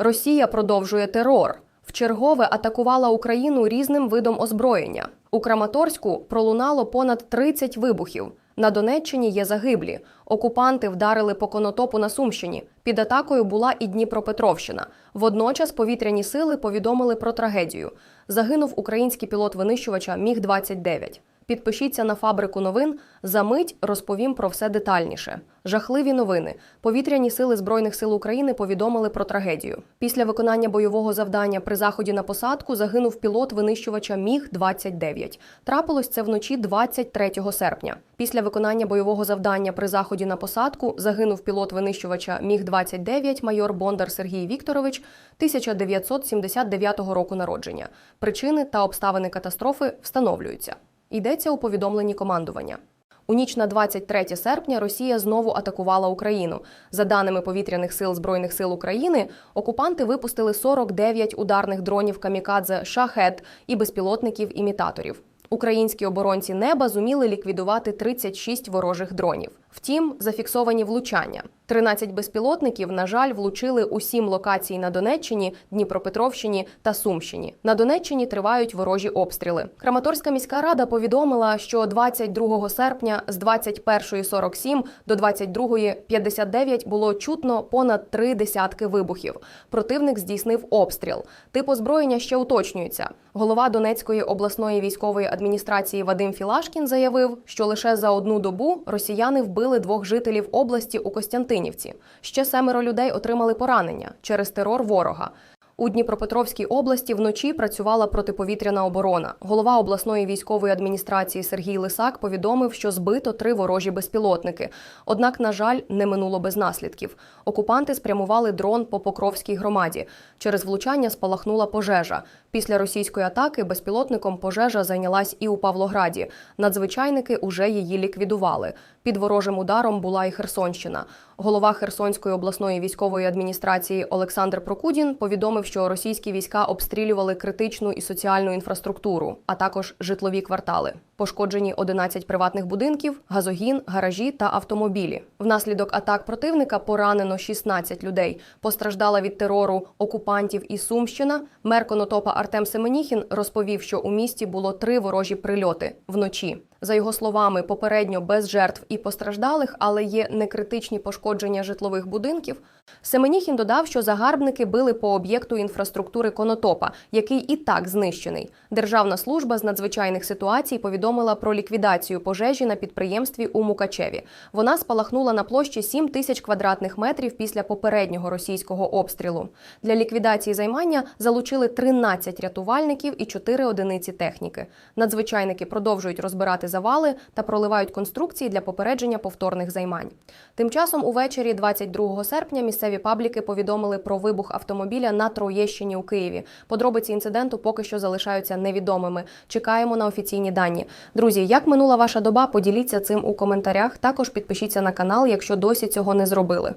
Росія продовжує терор. Вчергове атакувала Україну різним видом озброєння. У Краматорську пролунало понад 30 вибухів. На Донеччині є загиблі. Окупанти вдарили по конотопу на Сумщині. Під атакою була і Дніпропетровщина. Водночас повітряні сили повідомили про трагедію. Загинув український пілот винищувача Міг 29 Підпишіться на фабрику новин. За мить розповім про все детальніше. Жахливі новини. Повітряні сили Збройних сил України повідомили про трагедію. Після виконання бойового завдання при заході на посадку загинув пілот винищувача Міг 29 Трапилось це вночі 23 серпня. Після виконання бойового завдання при заході на посадку загинув пілот винищувача Міг 29 майор Бондар Сергій Вікторович 1979 року народження. Причини та обставини катастрофи встановлюються. Йдеться у повідомленні командування. У ніч на 23 серпня Росія знову атакувала Україну. За даними повітряних сил Збройних сил України, окупанти випустили 49 ударних дронів камікадзе шахет і безпілотників імітаторів. Українські оборонці неба зуміли ліквідувати 36 ворожих дронів. Втім, зафіксовані влучання. 13 безпілотників, на жаль, влучили у сім локацій на Донеччині, Дніпропетровщині та Сумщині. На Донеччині тривають ворожі обстріли. Краматорська міська рада повідомила, що 22 серпня з 21.47 до 22.59 було чутно понад три десятки вибухів. Противник здійснив обстріл. Тип озброєння ще уточнюється. Голова Донецької обласної військової адміністрації Вадим Філашкін заявив, що лише за одну добу росіяни вбили двох жителів області у Костянтинівці. Ще семеро людей отримали поранення через терор ворога. У Дніпропетровській області вночі працювала протиповітряна оборона. Голова обласної військової адміністрації Сергій Лисак повідомив, що збито три ворожі безпілотники. Однак, на жаль, не минуло без наслідків. Окупанти спрямували дрон по Покровській громаді. Через влучання спалахнула пожежа. Після російської атаки безпілотником пожежа зайнялась і у Павлограді. Надзвичайники уже її ліквідували. Під ворожим ударом була і Херсонщина. Голова Херсонської обласної військової адміністрації Олександр Прокудін повідомив, що російські війська обстрілювали критичну і соціальну інфраструктуру, а також житлові квартали. Пошкоджені 11 приватних будинків, газогін, гаражі та автомобілі. Внаслідок атак противника поранено 16 людей. Постраждала від терору окупантів і Сумщина. Мер Конотопа Артем Семеніхін розповів, що у місті було три ворожі прильоти вночі. За його словами, попередньо без жертв і постраждалих, але є некритичні пошкодження житлових будинків. Семеніхін додав, що загарбники били по об'єкту інфраструктури Конотопа, який і так знищений. Державна служба з надзвичайних ситуацій повідомила про ліквідацію пожежі на підприємстві у Мукачеві. Вона спалахнула на площі 7 тисяч квадратних метрів після попереднього російського обстрілу. Для ліквідації займання залучили 13 рятувальників і 4 одиниці техніки. Надзвичайники продовжують розбирати завали та проливають конструкції для попередження повторних займань. Тим часом увечері 22 серпня місцеві пабліки повідомили про вибух автомобіля на Троєщині у Києві. Подробиці інциденту поки що залишаються невідомими. Чекаємо на офіційні дані. Друзі, як минула ваша доба? Поділіться цим у коментарях. Також підпишіться на канал, якщо досі цього не зробили.